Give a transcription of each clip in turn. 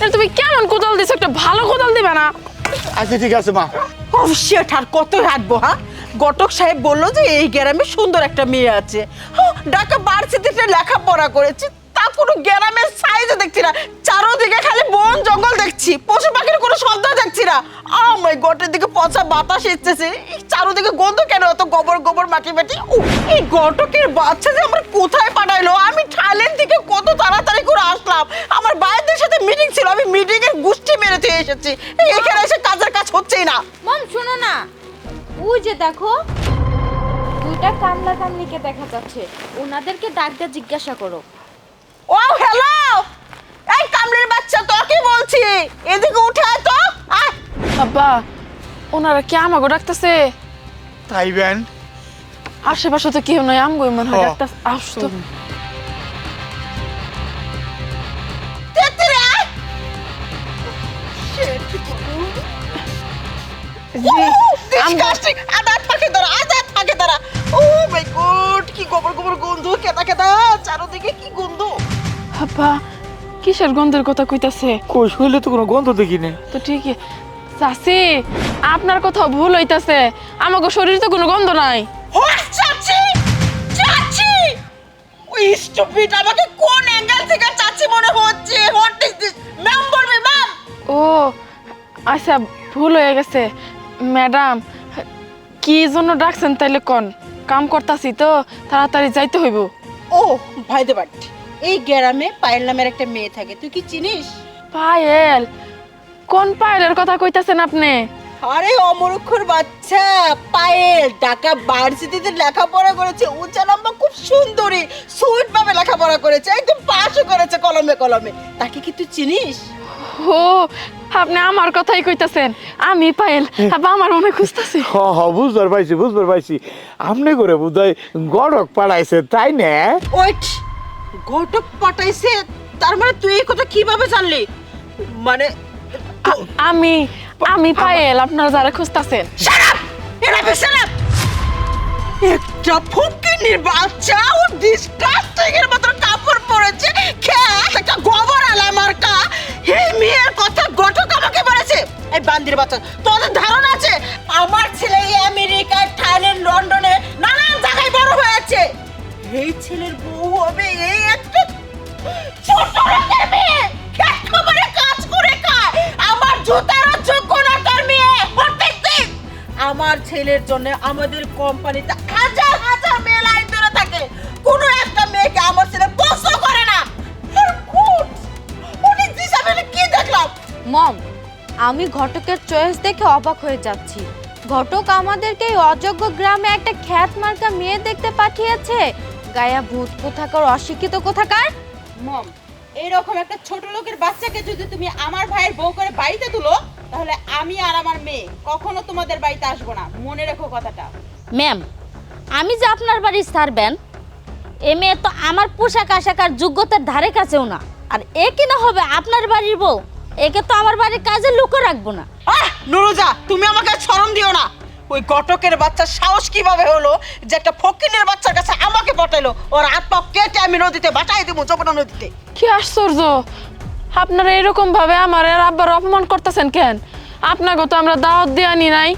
এটা তুমি কেমন কোদাল দিছো? একটা ভালো কোদাল দিবে না। আচ্ছা ঠিক আছে মা। ও আর কত হাঁটবো হ্যাঁ? গটক সাহেব বলল যে এই গ্রামে সুন্দর একটা মেয়ে আছে। হ্যাঁ, ঢাকা ভার্সিটিতে লেখাপড়া করেছে তা কোনো গ্রামের সাইজে দেখছি না। চারোদিকে খালি বন জঙ্গল দেখছি পশু পাখির কোনো শব্দ দেখছি না। আমার গটের দিকে পচা বাতাস এসেছে। চারোদিকে গন্ধ কেন এত গোবর গোবর মাটি মাটি? এই গটকের বাচ্চা যে আমার কোথায় পাঠাইলো? দেখো। দুইটা কামলা কামলিকে দেখা যাচ্ছে। ওনাদেরকে ডাক দিয়ে জিজ্ঞাসা করো। ও হ্যালো এই কামড়ের বাচ্চা তোকে বলছি। এদিকে উঠে আয় তো। আয়। আব্বা ওনারা কি আমাকে ডাকতেছে? তাই বেন আশেপাশে তো কেউ নয় আমগো মনে হয়। ডাকতেছে। আসতো তেত্রে জি। আদাত ফাঁকে দাঁড়া আদাত ফাঁকে ও মাই গড কি গোবর গোবর গন্ধ কেদা কেদা চারোদিকে কি গন্ধ? আব্বা কিসের গন্ধের কথা কইতাছে? কই শুইলে তো কোনো গন্ধ দেখি না তো ঠিকই। চাচি আপনার কথা ভুল হইতাছে। আমাকে শরীরে তো কোনো গন্ধ নাই। চাচি চাচি! ওই স্টুপিড আমাকে কোন অ্যাঙ্গেল থেকে চাচি মনে হচ্ছে? হোয়াট ইজ দিস ম্যাম বলবে ম্যাম ও আচ্ছা ভুল হয়ে গেছে। ম্যাডাম কি জন্য ডাকছেন তাইলে কোন? কাম করতাছি তো তাড়াতাড়ি যাইতে হইব। ও ভাই দে বাট এই গ্রামে পায়েল নামের একটা মেয়ে থাকে তুই কি চিনিস? পায়েল? কোন পায়েলের কথা কইতাছেন আপনি? আরে অমরক্ষর বাচ্চা পায়েল। ঢাকা ভার্সিটিতে লেখাপড়া করেছে উঁচা লম্বা খুব সুন্দরী। সুইট ভাবে লেখাপড়া করেছে একদম পাশও করেছে কলমে কলমে। তাকে কি তুই চিনিস? ও আপনি আমার কথাই কইতাছেন। আমি পায়েল আমার মনে খুঁজতাছি। হ হ বুঝবার পাইছি বুঝবার পাইছি। আপনি করে বোধহয় গড়ক পাড়াইছে তাই না? ওইট ঘটক পাঠাইছে তার মানে তুই এই কথা কীভাবে জানলি? মানে আ- আমি আমি পায়েল আপনারা যারা খুঁজতাছেন। শারাপ এরা বেশারাপ একটা ফকিনির বাচ্চা ও ডিসকাস্টিং এর মতো কাপড় পরেছে একটা গোবর আলা মার্কা। এই মেয়ের কথা ঘটক আমাকে বলেছে। এই বান্দির বাচ্চা তোদের ধারণা আছে? আমার ছেলে আমেরিকায়, থাইল্যান্ড, লন্ডনে নানান জায়গায় বড় হয়েছে। এই ছেলের বউ হবে এই একটা ছোট লোকের মেয়ে। খেত কাজ করে খায়। আমার জুতারও যোগ্য না তার মেয়ে। প্রত্যেকদিন আমার ছেলের জন্য আমাদের কোম্পানিতে হাজার হাজার মেয়ে লাইন ধরে থাকে। কোনো একটা মেয়েকে আমার মম আমি ঘটকের চয়েস দেখে অবাক হয়ে যাচ্ছি। ঘটক আমাদেরকে এই অযোগ্য গ্রামে একটা খ্যাত মার্কা মেয়ে দেখতে পাঠিয়েছে। গায়া ভূত কোথাকার অশিক্ষিত কোথাকার? মম এরকম একটা ছোট লোকের বাচ্চাকে যদি তুমি আমার ভাইয়ের বউ করে বাড়িতে তুলো তাহলে আমি আর আমার মেয়ে কখনো তোমাদের বাড়িতে আসব না। মনে রেখো কথাটা। ম্যাম আমি যে আপনার বাড়ির সারবেন এ মেয়ে তো আমার পোশাক আশাক আর যোগ্যতার ধারে কাছেও না। আর এ কিনা হবে আপনার বাড়ির বউ? একে তো আমার বাড়ির কাজে লুকো রাখব না। আহ নুরুজা তুমি আমাকে শরম দিও না। ওই ঘটকের বাচ্চার সাহস কীভাবে হলো যে একটা ফকিনের বাচ্চার কাছে আমাকে পটাইলো ওর হাত পা কেটে আমি নদীতে বাটাই দেবো যমুনা নদীতে। কি আশ্চর্য! আপনারা এরকম ভাবে আমার আর আব্বার অপমান করতেছেন কেন? আপনাকে তো আমরা দাওয়াত দিয়ে আনি নাই।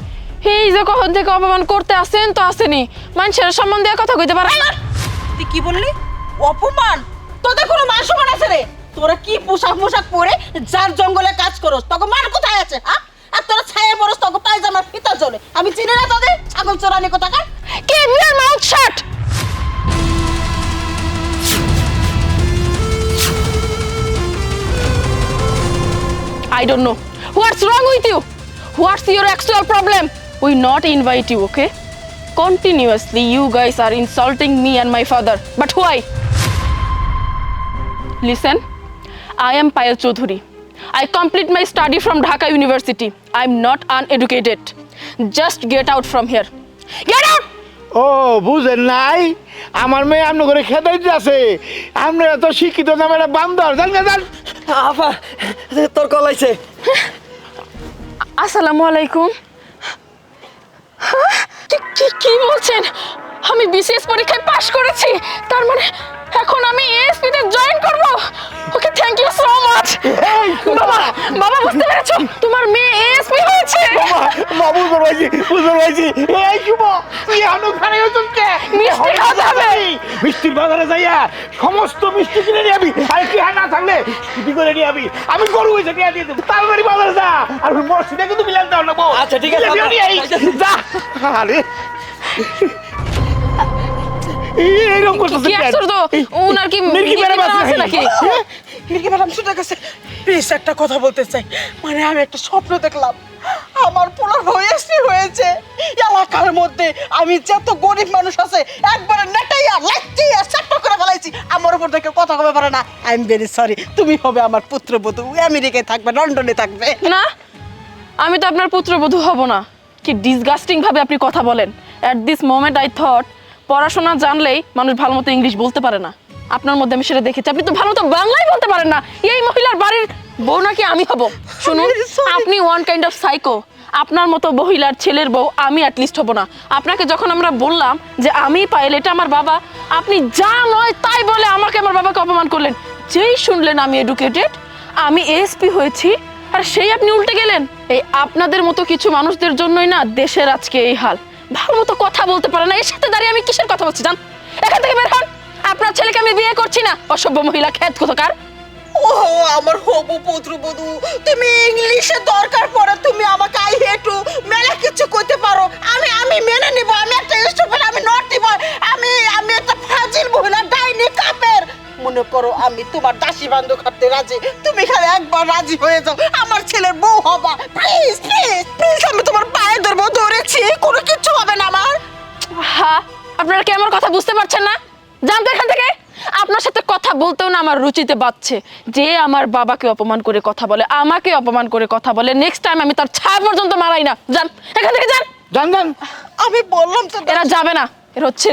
এই যে কখন থেকে অপমান করতে আসেন তো আসেনি। মানুষের সম্বন্ধে কথা কইতে পারে না। তুই কি বললি? অপমান? তোদের কোনো মান সম্মান আছে রে? তোরা কি পোশাক মোশাক পরে যার জঙ্গলে কাজ করস তখন মান কোথায় আছে হ্যাঁ আর তোরা ছায়া পরস তখন পায়জামা ফিতা চলে আমি চিনি না তোদের ছাগল চোরানি কোথাকার Keep your mouth shut! I don't know. What's wrong with you? What's your actual problem? We not invite you, okay? Continuously, you guys are insulting me and my father. But why? Listen, I am Payal Chaudhuri. I complete my study from Dhaka University. I'm not uneducated. Just get out from here. Get out! ও বুঝেন নাই আমার মেয়ে আপনি করে খেদাইতে আছে আপনি এত শিক্ষিত নাম একটা বান্দর জান জান আপা তোর কল আসসালামু আলাইকুম হ্যাঁ? কি- কি- কি বলছেন আমি বিসিএস পরীক্ষায় পাশ করেছি তার মানে এখন আমি এএসপি তে জয়েন করব? Okay thank you so much এই বাবা দেখেছ তোমার মেয়ে এসপি হয়েছে। মা বুঝতে পারছি বুঝতে পারছি। এই শুভ তুই এখনও খানে হচ্ছিস কে? মিষ্টি খাওয়া যাবে। মিষ্টির বাজারে যাইয়া সমস্ত মিষ্টি কিনে নিয়ে আবি আর কি হ্যাঁ না থাকলে স্কুটি করে নিয়ে আবি আমি গরু হয়েছে নিয়ে দিয়ে দেবো। তাড়াতাড়ি বাজারে যা। আর ওই মসজিদে কিন্তু মিলান দাও না বউ। আচ্ছা, ঠিক আছে, যা। আরে। এইরকম করতেছে কি আশ্চর্য? ওনার কি মির্কি বেড়া আছে নাকি? মির্কি ম্যাডাম শুনে গেছে? প্লিজ একটা কথা বলতে চাই। মানে আমি একটা স্বপ্ন দেখলাম। আমার পোলার বয়সী হয়েছে। এলাকার মধ্যে আমি যত গরিব মানুষ আছে একবারে নেটাইয়া লাইটিয়া চাপটা করে ফেলাইছি। আমার উপর থেকে কথা কবে পারে না? আই এম ভেরি সরি তুমি হবে আমার পুত্রবধূ। আমেরিকায় থাকবে লন্ডনে থাকবে। না আমি তো আপনার পুত্রবধূ হব না। কি ডিসগাস্টিং ভাবে আপনি কথা বলেন। At this moment I thought পড়াশোনা জানলেই মানুষ ভালো মতো ইংলিশ বলতে পারে না। আপনার মধ্যে আমি সেটা দেখেছি। আপনি তো ভালো মতো বাংলাই বলতে পারেন না। এই মহিলার বাড়ির বউ নাকি আমি হব? শুনুন. আপনি ওয়ান কাইন্ড অফ সাইকো আপনার মতো মহিলার ছেলের বউ আমি অ্যাটলিস্ট হব না। আপনাকে যখন আমরা বললাম যে আমি পাইল এটা আমার বাবা আপনি যা নয় তাই বলে আমাকে আমার বাবাকে অপমান করলেন। যেই শুনলেন আমি এডুকেটেড আমি এসপি হয়েছি আর সেই আপনি উল্টে গেলেন। এই আপনাদের মতো কিছু মানুষদের জন্যই না দেশের আজকে এই হাল। ভালো মতো কথা বলতে পারে না। এর সাথে দাঁড়িয়ে আমি কিসের কথা বলছি, জান? এখান থেকে বের হন। আপনার ছেলেকে আমি বিয়ে করছি না। অসভ্য মহিলা, খ্যাত কোথাকার। ও, আমার হবু পুত্রবধূ তুমি ইংলিশে দরকার পড়ে, তুমি আমাকে আই হেটু মেলা কিছু করতে পারো। আমি আমি মেনে নিব, আমি একটা স্টুপেড আমি নট দিব। আমি আমি একটা ফাজিল মহিলা, ডাইনি। মনে করো আমি তোমার দাসী বান্ধব খাটতে রাজি। তুমি খালি একবার রাজি হয়ে যাও আমার ছেলের বউ হবা। প্লিজ প্লিজ প্লিজ আমি তোমার পায়ে ধরবো ধরেছি কোনো কিচ্ছু হবে না আমার। হ্যাঁ আপনারা কি আমার কথা বুঝতে পারছেন না? জানতো এখান থেকে? আপনার সাথে কথা বলতেও না আমার রুচিতে বাচ্ছে যে আমার বাবাকে অপমান করে কথা বলে আমাকে অপমান করে কথা বলে নেক্সট টাইম আমি তার ছায়া পর্যন্ত মারাই না। যান এখান থেকে যান। জান জান আমি বললাম তো এরা যাবে না। এর হচ্ছে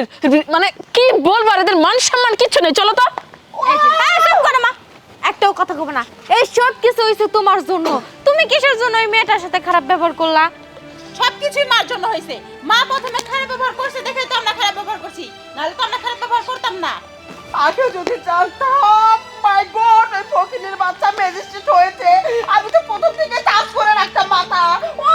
মানে কি বলব আর এদের মান সম্মান কিচ্ছু নেই। চলো তো। এই করো মা। একটাও কথা কব না। এই সব কিছু হয়েছে তোমার জন্য। তুমি কিসের জন্য ওই মেয়েটার সাথে খারাপ ব্যবহার করলা? সবকিছুই মার জন্য হয়েছে মা প্রথমে খারাপ ব্যবহার করছে দেখে তো আমরা খারাপ ব্যবহার করছি। নাহলে তো আমরা খারাপ ব্যবহার করতাম না। আগে যদি জানতাম মাই গড ওই ফকিনের বাচ্চা ম্যাজিস্ট্রেট হয়েছে। আমি তো প্রথম থেকে কাজ করে রাখতাম মাথা। ও